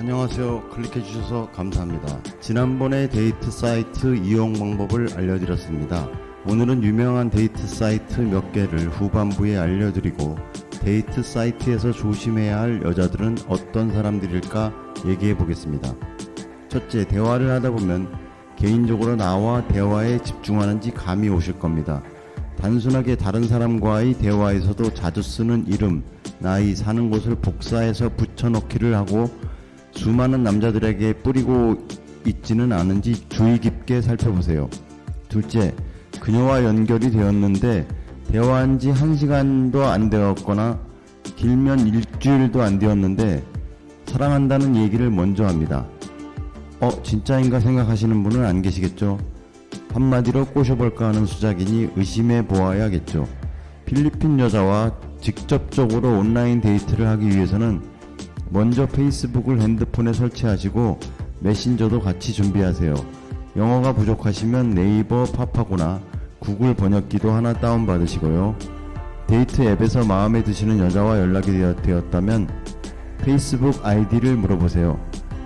안녕하세요. 클릭해 주셔서 감사합니다. 지난번에 데이트 사이트 이용 방법을 알려드렸습니다. 오늘은 유명한 데이트 사이트 몇 개를 후반부에 알려드리고 데이트 사이트에서 조심해야 할 여자들은 어떤 사람들일까 얘기해 보겠습니다. 첫째, 대화를 하다 보면 개인적으로 나와 대화에 집중하는지 감이 오실 겁니다. 단순하게 다른 사람과의 대화에서도 자주 쓰는 이름, 나이, 사는 곳을 복사해서 붙여넣기를 하고 수많은 남자들에게 뿌리고 있지는 않은지 주의 깊게 살펴보세요. 둘째, 그녀와 연결이 되었는데 대화한 지 한 시간도 안 되었거나 길면 일주일도 안 되었는데 사랑한다는 얘기를 먼저 합니다. 어, 진짜인가 생각하시는 분은 안 계시겠죠? 한마디로 꼬셔볼까 하는 수작이니 의심해 보아야겠죠. 필리핀 여자와 직접적으로 온라인 데이트를 하기 위해서는 먼저 페이스북을 핸드폰에 설치하시고 메신저도 같이 준비하세요. 영어가 부족하시면 네이버 팝하거나 구글 번역기도 하나 다운받으시고요. 데이트 앱에서 마음에 드시는 여자와 연락이 되었- 되었다면 페이스북 아이디를 물어보세요.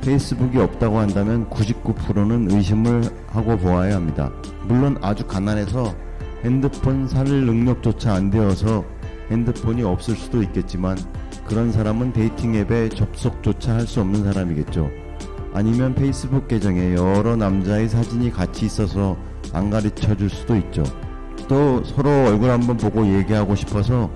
페이스북이 없다고 한다면 99%는 의심을 하고 보아야 합니다. 물론 아주 가난해서 핸드폰 살 능력조차 안 되어서 핸드폰이 없을 수도 있겠지만 그런 사람은 데이팅 앱에 접속조차 할 수 없는 사람이겠죠. 아니면 페이스북 계정에 여러 남자의 사진이 같이 있어서 안 가르쳐 줄 수도 있죠. 또 서로 얼굴 한번 보고 얘기하고 싶어서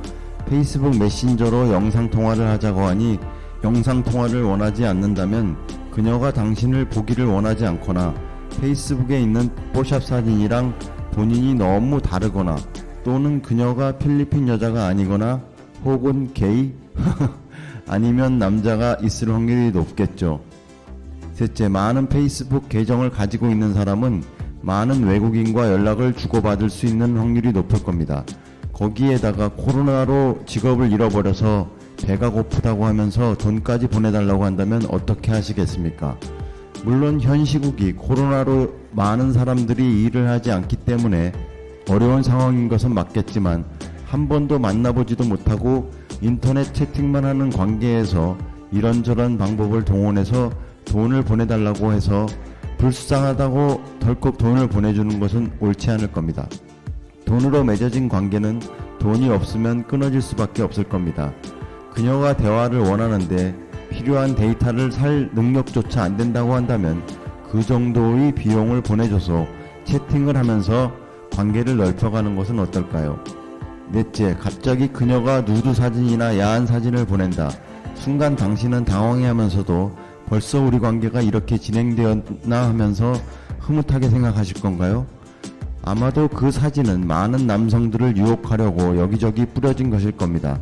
페이스북 메신저로 영상 통화를 하자고 하니 영상 통화를 원하지 않는다면 그녀가 당신을 보기를 원하지 않거나 페이스북에 있는 뽀샵 사진이랑 본인이 너무 다르거나 또는 그녀가 필리핀 여자가 아니거나 혹은 게이 아니면 남자가 있을 확률이 높겠죠. 셋째, 많은 페이스북 계정을 가지고 있는 사람은 많은 외국인과 연락을 주고받을 수 있는 확률이 높을 겁니다. 거기에다가 코로나로 직업을 잃어버려서 배가 고프다고 하면서 돈까지 보내달라고 한다면 어떻게 하시겠습니까? 물론 현 시국이 코로나로 많은 사람들이 일을 하지 않기 때문에 어려운 상황인 것은 맞겠지만 한 번도 만나보지도 못하고 인터넷 채팅만 하는 관계에서 이런저런 방법을 동원해서 돈을 보내달라고 해서 불쌍하다고 덜컥 돈을 보내주는 것은 옳지 않을 겁니다. 돈으로 맺어진 관계는 돈이 없으면 끊어질 수밖에 없을 겁니다. 그녀가 대화를 원하는데 필요한 데이터를 살 능력조차 안 된다고 한다면 그 정도의 비용을 보내줘서 채팅을 하면서 관계를 넓혀가는 것은 어떨까요? 넷째, 갑자기 그녀가 누드 사진이나 야한 사진을 보낸다. 순간 당신은 당황해 하면서도 벌써 우리 관계가 이렇게 진행되었나 하면서 흐뭇하게 생각하실 건가요? 아마도 그 사진은 많은 남성들을 유혹하려고 여기저기 뿌려진 것일 겁니다.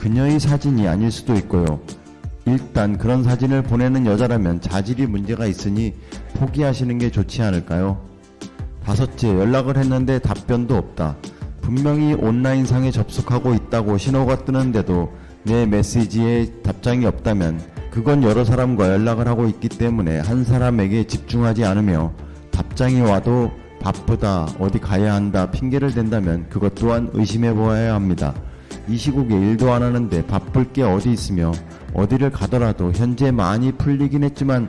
그녀의 사진이 아닐 수도 있고요. 일단 그런 사진을 보내는 여자라면 자질이 문제가 있으니 포기하시는 게 좋지 않을까요? 다섯째, 연락을 했는데 답변도 없다. 분명히 온라인상에 접속하고 있다고 신호가 뜨는데도 내 메시지에 답장이 없다면 그건 여러 사람과 연락을 하고 있기 때문에 한 사람에게 집중하지 않으며 답장이 와도 바쁘다, 어디 가야 한다, 핑계를 댄다면 그것 또한 의심해 보아야 합니다. 이 시국에 일도 안 하는데 바쁠 게 어디 있으며 어디를 가더라도 현재 많이 풀리긴 했지만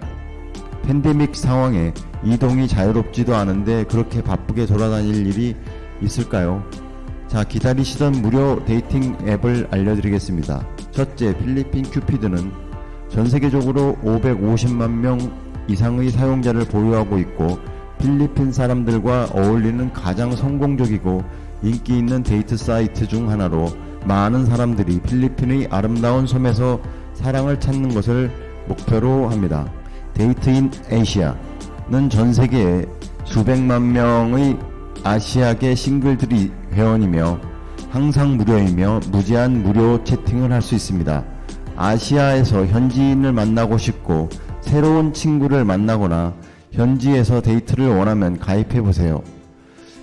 팬데믹 상황에 이동이 자유롭지도 않은데 그렇게 바쁘게 돌아다닐 일이 있을까요? 자, 기다리시던 무료 데이팅 앱을 알려드리겠습니다. 첫째, 필리핀 큐피드는 전 세계적으로 550만 명 이상의 사용자를 보유하고 있고 필리핀 사람들과 어울리는 가장 성공적이고 인기 있는 데이트 사이트 중 하나로 많은 사람들이 필리핀의 아름다운 섬에서 사랑을 찾는 것을 목표로 합니다. 데이트인 아시아는 전 세계에 수백만 명의 아시아계 싱글들이 회원이며 항상 무료이며 무제한 무료 채팅을 할 수 있습니다. 아시아에서 현지인을 만나고 싶고 새로운 친구를 만나거나 현지에서 데이트를 원하면 가입해 보세요.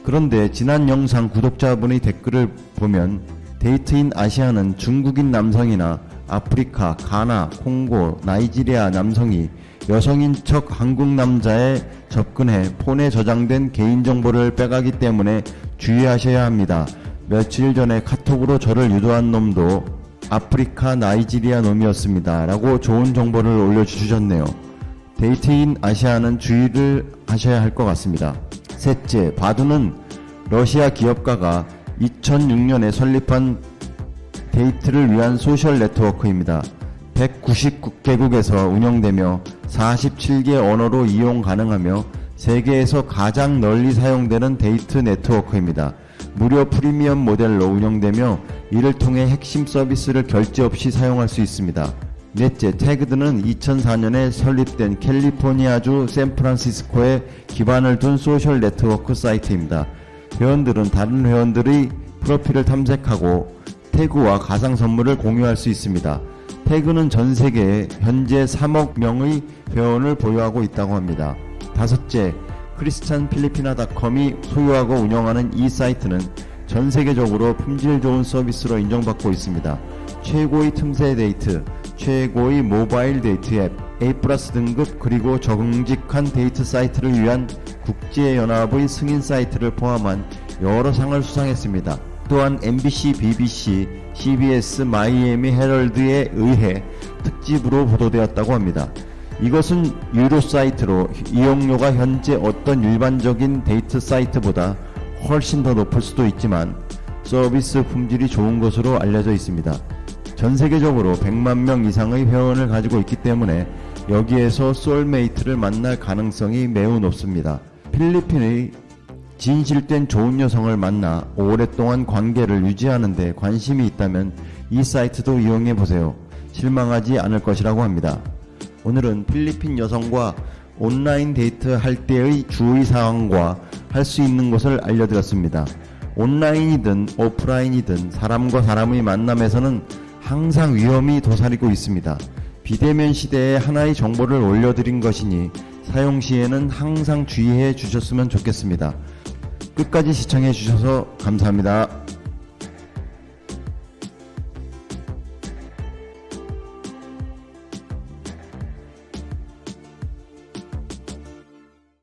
그런데 지난 영상 구독자분의 댓글을 보면 데이트인 아시아는 중국인 남성이나 아프리카, 가나, 콩고, 나이지리아 남성이 여성인 척 한국 남자에 접근해 폰에 저장된 개인정보를 빼가기 때문에 주의하셔야 합니다. 며칠 전에 카톡으로 저를 유도한 놈도 아프리카 나이지리아 놈이었습니다. 라고 좋은 정보를 올려주셨네요. 데이트인 아시아는 주의를 하셔야 할 것 같습니다. 셋째, 바두는 러시아 기업가가 2006년에 설립한 데이트를 위한 소셜 네트워크입니다. 199개국에서 운영되며 47개 언어로 이용 가능하며 세계에서 가장 널리 사용되는 데이트 네트워크입니다. 무료 프리미엄 모델로 운영되며 이를 통해 핵심 서비스를 결제 없이 사용할 수 있습니다. 넷째, 태그드는 2004년에 설립된 캘리포니아주 샌프란시스코에 기반을 둔 소셜 네트워크 사이트입니다. 회원들은 다른 회원들의 프로필을 탐색하고 태그와 가상 선물을 공유할 수 있습니다. 태그는 전 세계에 현재 3억 명의 회원을 보유하고 있다고 합니다. 다섯째, 크리스찬 필리피나닷컴이 소유하고 운영하는 이 사이트는 전 세계적으로 품질 좋은 서비스로 인정받고 있습니다. 최고의 틈새 데이트, 최고의 모바일 데이트 앱, A 등급 그리고 정직한 데이트 사이트를 위한 국제연합의 승인 사이트를 포함한 여러 상을 수상했습니다. 또한 MBC, BBC, CBS, 마이애미 헤럴드에 의해 특집으로 보도되었다고 합니다. 이것은 유료 사이트로 이용료가 현재 어떤 일반적인 데이트 사이트보다 훨씬 더 높을 수도 있지만 서비스 품질이 좋은 것으로 알려져 있습니다. 전 세계적으로 100만 명 이상의 회원을 가지고 있기 때문에 여기에서 소울메이트를 만날 가능성이 매우 높습니다. 필리핀의 진실된 좋은 여성을 만나 오랫동안 관계를 유지하는 데 관심이 있다면 이 사이트도 이용해 보세요. 실망하지 않을 것이라고 합니다. 오늘은 필리핀 여성과 온라인 데이트 할 때의 주의 사항과 할 수 있는 것을 알려드렸습니다. 온라인이든 오프라인이든 사람과 사람의 만남에서는 항상 위험이 도사리고 있습니다. 비대면 시대에 하나의 정보를 올려드린 것이니 사용 시에는 항상 주의해 주셨으면 좋겠습니다. 끝까지 시청해 주셔서 감사합니다.